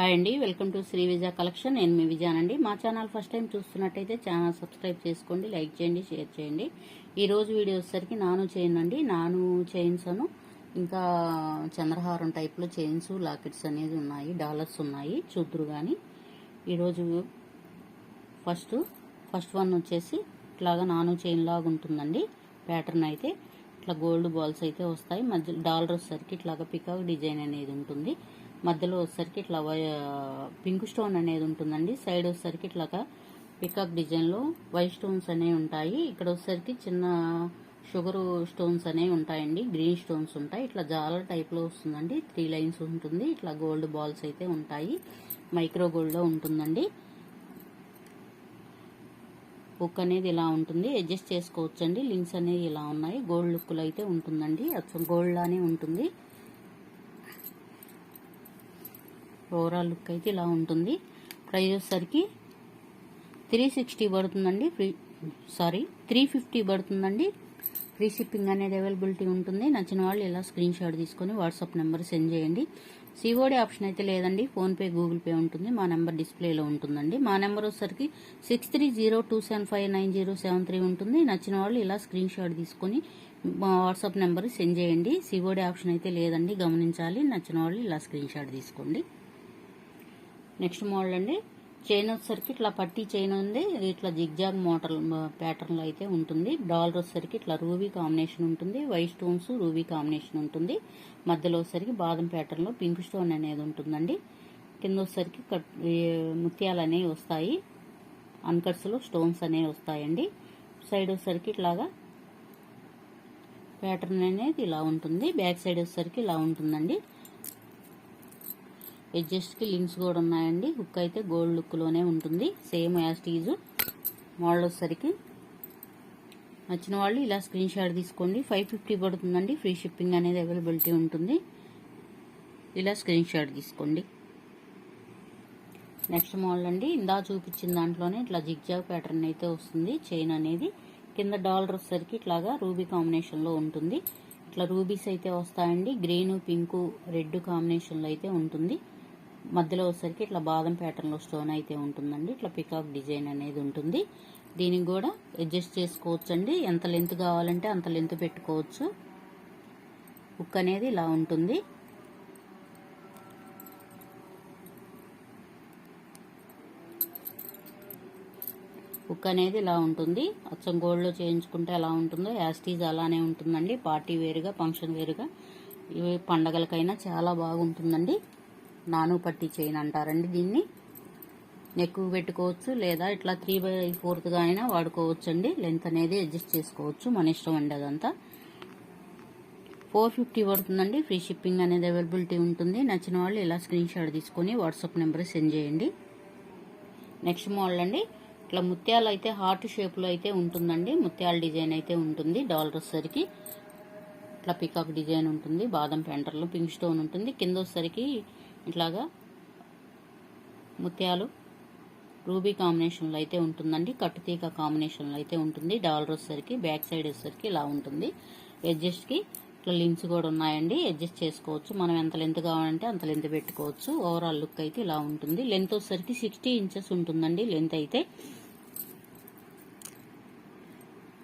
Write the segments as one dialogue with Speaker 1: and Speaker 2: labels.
Speaker 1: Hi అండి welcome to Shri Vijaya collection. నేను మీ విజయానండి మా ఛానల్ ఫస్ట్ టైం చూస్తున్నట్టయితే ఛానల్ సబ్స్క్రైబ్ చేసుకోండి లైక్ చేయండి షేర్ చేయండి. ఈరోజు వీడియో వచ్చేసరికి నాను చైన్ అండి. నాను చైన్స్ అను ఇంకా చంద్రహారం టైప్లో చైన్స్ లాకెట్స్ అనేది ఉన్నాయి డాలర్స్ ఉన్నాయి చూద్దరు కానీ ఈరోజు ఫస్ట్ ఫస్ట్ వన్ వచ్చేసి ఇట్లాగా నాను చైన్ లాగా ఉంటుందండి ప్యాటర్న్ అయితే. ఇట్లా గోల్డ్ బాల్స్ అయితే వస్తాయి. మధ్య డాలర్ వచ్చేసరికి ఇట్లాగా పికాక్ డిజైన్ అనేది ఉంటుంది. మధ్యలో వచ్చేసరికి ఇట్లా వై- పింక్ స్టోన్ అనేది ఉంటుందండి. సైడ్ వచ్చేసరికి ఇట్లాగా పికాక్ డిజైన్లో వైట్ స్టోన్స్ అనేవి ఉంటాయి. ఇక్కడ వచ్చేసరికి చిన్న షుగర్ స్టోన్స్ అనేవి ఉంటాయండి. గ్రీన్ స్టోన్స్ ఉంటాయి. ఇట్లా జాలర్ టైప్లో వస్తుందండి. త్రీ లైన్స్ ఉంటుంది. ఇట్లా గోల్డ్ బాల్స్ అయితే ఉంటాయి. మైక్రో గోల్డ్లో ఉంటుందండి. బుక్ అనేది ఇలా ఉంటుంది. అడ్జస్ట్ చేసుకోవచ్చండి. లింక్స్ అనేవి ఇలా ఉన్నాయి. గోల్డ్ లుక్లో అయితే ఉంటుందండి. అచ్చం గోల్డ్ లానే ఉంటుంది. ఓవరాల్ లుక్ అయితే ఇలా ఉంటుంది. ప్రైజ్ వచ్చేసరికి త్రీ సిక్స్టీ పడుతుందండి. ఫ్రీ సారీ త్రీ ఫిఫ్టీ పడుతుందండి. ఫ్రీ షిప్పింగ్ అనేది అవైలబిలిటీ ఉంటుంది. నచ్చిన వాళ్ళు ఇలా స్క్రీన్ షాట్ తీసుకొని వాట్సాప్ నెంబర్ సెండ్ చేయండి. సిఓడి ఆప్షన్ అయితే లేదండి. ఫోన్పే గూగుల్ పే ఉంటుంది. మా నెంబర్ డిస్ప్లేలో ఉంటుందండి. మా నెంబర్ వచ్చేసరికి six three zero two seven five nine zero seven three ఉంటుంది. నచ్చిన వాళ్ళు ఇలా స్క్రీన్ షాట్ తీసుకొని మా వాట్సాప్ నెంబర్ సెండ్ చేయండి. సిఓడి ఆప్షన్ అయితే లేదండి. గమనించాలి. నచ్చిన వాళ్ళు ఇలా స్క్రీన్ షాట్ తీసుకోండి. నెక్స్ట్ మోడల్ అండి. చైన్ వచ్చేసరికి ఇట్లా పట్టి చైన్ ఉంది. ఇట్లా జిగ్జాగ్ మోటర్ ప్యాటర్న్లో అయితే ఉంటుంది. డాలర్ వచ్చేసరికి ఇట్లా రూబీ కాంబినేషన్ ఉంటుంది. వైట్ స్టోన్స్ రూబీ కాంబినేషన్ ఉంటుంది. మధ్యలో వచ్చేసరికి బాదం ప్యాటర్న్లో పింక్ స్టోన్ అనేది ఉంటుందండి. కింద వచ్చేసరికి కట్ ముత్యాలు అనేవి వస్తాయి. అన్కట్స్లో స్టోన్స్ అనేవి వస్తాయండి. సైడ్ వచ్చేసరికి ఇట్లాగా ప్యాటర్న్ అనేది ఇలా ఉంటుంది. బ్యాక్ సైడ్ వచ్చేసరికి ఇలా ఉంటుందండి. ఎడ్జస్ట్కి లింక్స్ కూడా ఉన్నాయండి. హుక్ అయితే గోల్డ్ లుక్లోనే ఉంటుంది. సేమ్ యాజ్ టీజు మోడల్ వచ్చేసరికి నచ్చిన వాళ్ళు ఇలా స్క్రీన్ షాట్ తీసుకోండి. ఫైవ్ ఫిఫ్టీ పడుతుందండి. ఫ్రీ షిప్పింగ్ అనేది అవైలబిలిటీ ఉంటుంది. ఇలా స్క్రీన్ షాట్ తీసుకోండి. నెక్స్ట్ మోడల్ అండి. ఇందా చూపించిన దాంట్లోనే ఇట్లా జిగ్జాగ్ ప్యాటర్న్ అయితే వస్తుంది. చైన్ అనేది కింద డాలర్ వచ్చేసరికి ఇట్లాగా రూబీ కాంబినేషన్లో ఉంటుంది. ఇట్లా రూబీస్ అయితే వస్తాయండి. గ్రీను పింకు రెడ్ కాంబినేషన్లో అయితే ఉంటుంది. మధ్యలో వచ్చేసరికి ఇట్లా బాదం ప్యాటర్న్లో స్టోన్ అయితే ఉంటుందండి. ఇట్లా పికాక్ డిజైన్ అనేది ఉంటుంది. దీనికి కూడా అడ్జస్ట్ చేసుకోవచ్చు అండి ఎంత లెంత్ కావాలంటే అంత లెంత్ పెట్టుకోవచ్చు. హుక్ అనేది ఇలా ఉంటుంది. హుక్ అనేది ఇలా ఉంటుంది. అచ్చం గోల్డ్లో చేయించుకుంటే ఎలా ఉంటుందో యాస్టీజ్ అలానే ఉంటుందండి. పార్టీ వేరుగా ఫంక్షన్ వేరుగా. ఇవి పండగలకైనా చాలా బాగుంటుందండి. నాను పట్టి చైన్ అంటారండి దీన్ని. నెక్ పెట్టుకోవచ్చు లేదా ఇట్లా త్రీ బై ఫోర్త్గా అయినా వాడుకోవచ్చు అండి లెంత్ అనేది అడ్జస్ట్ చేసుకోవచ్చు మన ఇష్టం అండి అదంతా. ఫోర్ ఫిఫ్టీ పడుతుందండి. ఫ్రీ షిప్పింగ్ అనేది అవైలబిలిటీ ఉంటుంది. నచ్చిన వాళ్ళు ఇలా స్క్రీన్ షాట్ తీసుకొని వాట్సాప్ నెంబర్ సెండ్ చేయండి. నెక్స్ట్ మోడల్ అండి. ఇట్లా ముత్యాలు అయితే హార్ట్ షేప్లో అయితే ఉంటుందండి. ముత్యాల డిజైన్ అయితే ఉంటుంది డాలర్ వచ్చేసరికి ఇట్లా పికాక్ డిజైన్ ఉంటుంది. బాదం పెంటర్లో పింక్ స్టోన్ ఉంటుంది. కింద వచ్చేసరికి ఇట్లాగా ముత్యాలు రూబీ కాంబినేషన్లో అయితే ఉంటుందండి. కట్టుతీక కాంబినేషన్లో అయితే ఉంటుంది. డాలర్ వచ్చేసరికి బ్యాక్ సైడ్ వచ్చేసరికి ఇలా ఉంటుంది. అడ్జస్ట్కి ఇట్లా లింక్స్ కూడా ఉన్నాయండి. అడ్జస్ట్ చేసుకోవచ్చు. మనం ఎంత లెంత్ కావాలంటే అంత లెంత్ పెట్టుకోవచ్చు. ఓవరాల్ లుక్ అయితే ఇలా ఉంటుంది. లెంత్ వచ్చేసరికి సిక్స్టీ ఇంచెస్ ఉంటుందండి. లెంత్ అయితే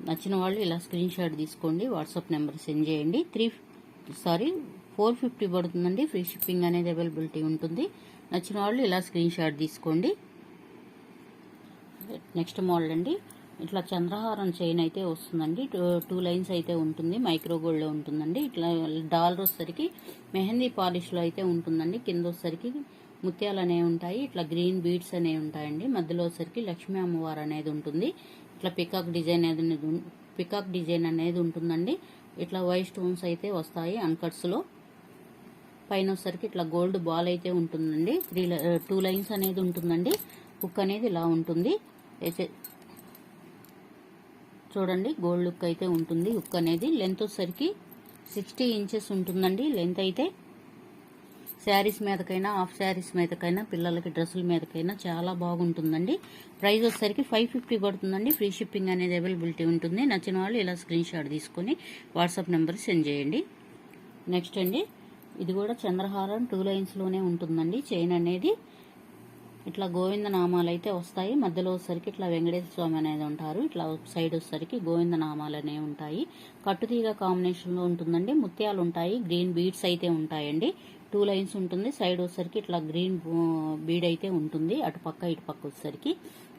Speaker 1: నచ్చిన వాళ్ళు ఇలా స్క్రీన్ షాట్ తీసుకోండి. వాట్సాప్ నెంబర్ సెండ్ చేయండి. త్రీ సారీ ఫోర్ ఫిఫ్టీ పడుతుందండి. ఫ్రీ షిప్పింగ్ అనేది అవైలబిలిటీ ఉంటుంది. నచ్చిన వాళ్ళు ఇలా స్క్రీన్ షాట్ తీసుకోండి. నెక్స్ట్ మోడల్ అండి. ఇట్లా చంద్రహారం చైన్ అయితే వస్తుందండి. టూ టూ లైన్స్ అయితే ఉంటుంది. మైక్రో గోల్డ్లో ఉంటుందండి. ఇట్లా డాలర్ వచ్చేసరికి మెహందీ పాలిష్లో అయితే ఉంటుందండి. కింద వచ్చేసరికి ముత్యాలు అనేవి ఉంటాయి. ఇట్లా గ్రీన్ బీడ్స్ అనేవి ఉంటాయండి. మధ్యలో వచ్చేసరికి లక్ష్మీ అమ్మవారు అనేది ఉంటుంది. ఇట్లా పికాక్ డిజైన్ అనేది పికాక్ డిజైన్ అనేది ఉంటుందండి. ఇట్లా వైట్ స్టోన్స్ అయితే వస్తాయి అన్కట్స్లో పైన వచ్చేసరికి ఇట్లా గోల్డ్ బాల్ అయితే ఉంటుందండి. త్రీ టూ లైన్స్ అనేది ఉంటుందండి. హుక్ అనేది ఇలా ఉంటుంది. అయితే- చూడండి గోల్డ్ లుక్ అయితే ఉంటుంది. హుక్ అనేది లెంత్ వచ్చేసరికి సిక్స్టీ ఇంచెస్ ఉంటుందండి. లెంత్ అయితే శారీస్ మీదకైనా హాఫ్ శారీస్ మీదకైనా పిల్లలకి డ్రెస్సుల మీదకైనా చాలా బాగుంటుందండి. ప్రైస్ వచ్చేసరికి ఫైవ్ ఫిఫ్టీ పడుతుందండి. ఫ్రీ షిప్పింగ్ అనేది అవైలబిలిటీ ఉంటుంది. నచ్చిన వాళ్ళు ఇలా స్క్రీన్ షాట్ తీసుకొని వాట్సాప్ నెంబర్ సెండ్ చేయండి. నెక్స్ట్ అండి. ఇది కూడా చంద్రహారం టూ లైన్స్లోనే ఉంటుందండి. చైన్ అనేది ఇట్లా గోవింద నామాలు అయితే వస్తాయి. మధ్యలో వచ్చేసరికి ఇట్లా వెంకటేశ్వర స్వామి అనేది ఉంటారు. ఇట్లా సైడ్ వచ్చేసరికి గోవింద నామాలు అనేవి ఉంటాయి. కట్టుతీగ కాంబినేషన్లో ఉంటుందండి. ముత్యాలు ఉంటాయి. గ్రీన్ బీడ్స్ అయితే ఉంటాయండి. టూ లైన్స్ ఉంటుంది. సైడ్ వచ్చేసరికి ఇట్లా గ్రీన్ బీడ్ అయితే ఉంటుంది. అటు పక్క ఇటు పక్క వచ్చేసరికి.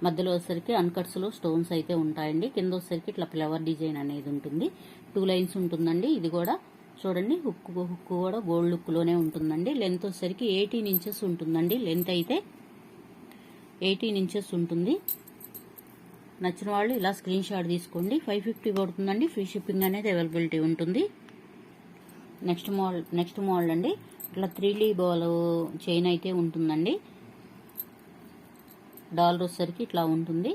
Speaker 1: మధ్యలో వచ్చేసరికి అన్కట్స్లో స్టోన్స్ అయితే ఉంటాయండి. కింద వచ్చేసరికి ఇట్లా ఫ్లవర్ డిజైన్ అనేది ఉంటుంది. టూ లైన్స్ ఉంటుందండి. ఇది కూడా చూడండి హుక్ హుక్ కూడా గోల్డ్ లుక్లోనే ఉంటుందండి. లెంత్ వచ్చేసరికి ఎయిటీన్ ఇంచెస్ ఉంటుందండి. లెంత్ అయితే ఎయిటీన్ ఇంచెస్ ఉంటుంది. నచ్చిన వాళ్ళు ఇలా స్క్రీన్ షాట్ తీసుకోండి. ఫైవ్ ఫిఫ్టీ పడుతుందండి ఫ్రీ షిప్పింగ్ అనేది అవైలబిలిటీ ఉంటుంది. నెక్స్ట్ మోడల్ నెక్స్ట్ మోడల్ అండి. ఇట్లా త్రీ లీ బాల్ చైన్ అయితే ఉంటుందండి. డాలర్ వచ్చేసరికి ఇట్లా ఉంటుంది.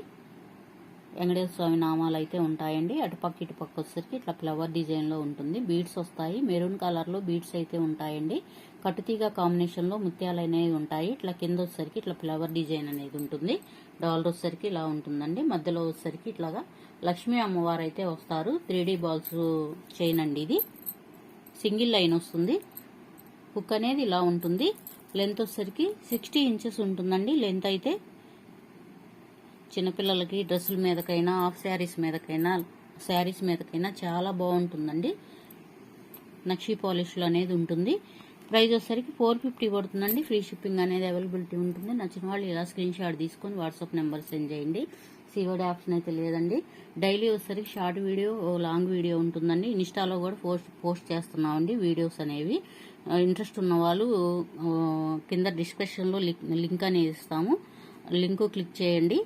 Speaker 1: వెంకటేశ్వర స్వామి నామాలు అయితే ఉంటాయండి. అటుపక్క ఇటుపక్క వచ్చేసరికి ఇట్లా ఫ్లవర్ డిజైన్లో ఉంటుంది. బీడ్స్ వస్తాయి. మెరూన్ కలర్లో బీడ్స్ అయితే ఉంటాయండి. కట్టుతీగ కాంబినేషన్లో ముత్యాలు అనేవి ఉంటాయి. ఇట్లా కింద వచ్చేసరికి ఇట్లా ఫ్లవర్ డిజైన్ అనేది ఉంటుంది. డాలర్ వచ్చేసరికి ఇలా ఉంటుందండి. మధ్యలో వచ్చేసరికి ఇట్లాగా లక్ష్మీ అమ్మవారు అయితే వస్తారు. త్రీ బాల్స్ చైన్ అండి ఇది. సింగిల్ లైన్ వస్తుంది. హుక్ అనేది ఇలా ఉంటుంది. లెంత్ వచ్చేసరికి సిక్స్టీ ఇంచెస్ ఉంటుందండి. లెంత్ అయితే చిన్నపిల్లలకి డ్రెస్సుల మీదకైనా హాఫ్ శారీస్ మీదకైనా శారీస్ మీదకైనా చాలా బాగుంటుందండి. నక్షీ పాలిష్లో అనేది ఉంటుంది. ప్రైస్ వచ్చేసరికి ఫోర్ ఫిఫ్టీ పడుతుందండి. ఫ్రీ షిప్పింగ్ అనేది అవైలబిలిటీ ఉంటుంది. నచ్చిన వాళ్ళు ఇలా స్క్రీన్ షాట్ తీసుకొని వాట్సాప్ నెంబర్ సెండ్ చేయండి. సివోడి ఆప్షన్ అయితే లేదండి. డైలీ వచ్చేసరికి షార్ట్ వీడియో లాంగ్ వీడియో ఉంటుందండి. ఇన్స్టాలో కూడా పోస్ట్ పోస్ట్ చేస్తున్నామండి వీడియోస్ అనేవి. ఇంట్రెస్ట్ ఉన్న వాళ్ళు కింద డిస్క్రిప్షన్లో లింక్ అనేది ఇస్తాము. లింక్ క్లిక్ చేయండి.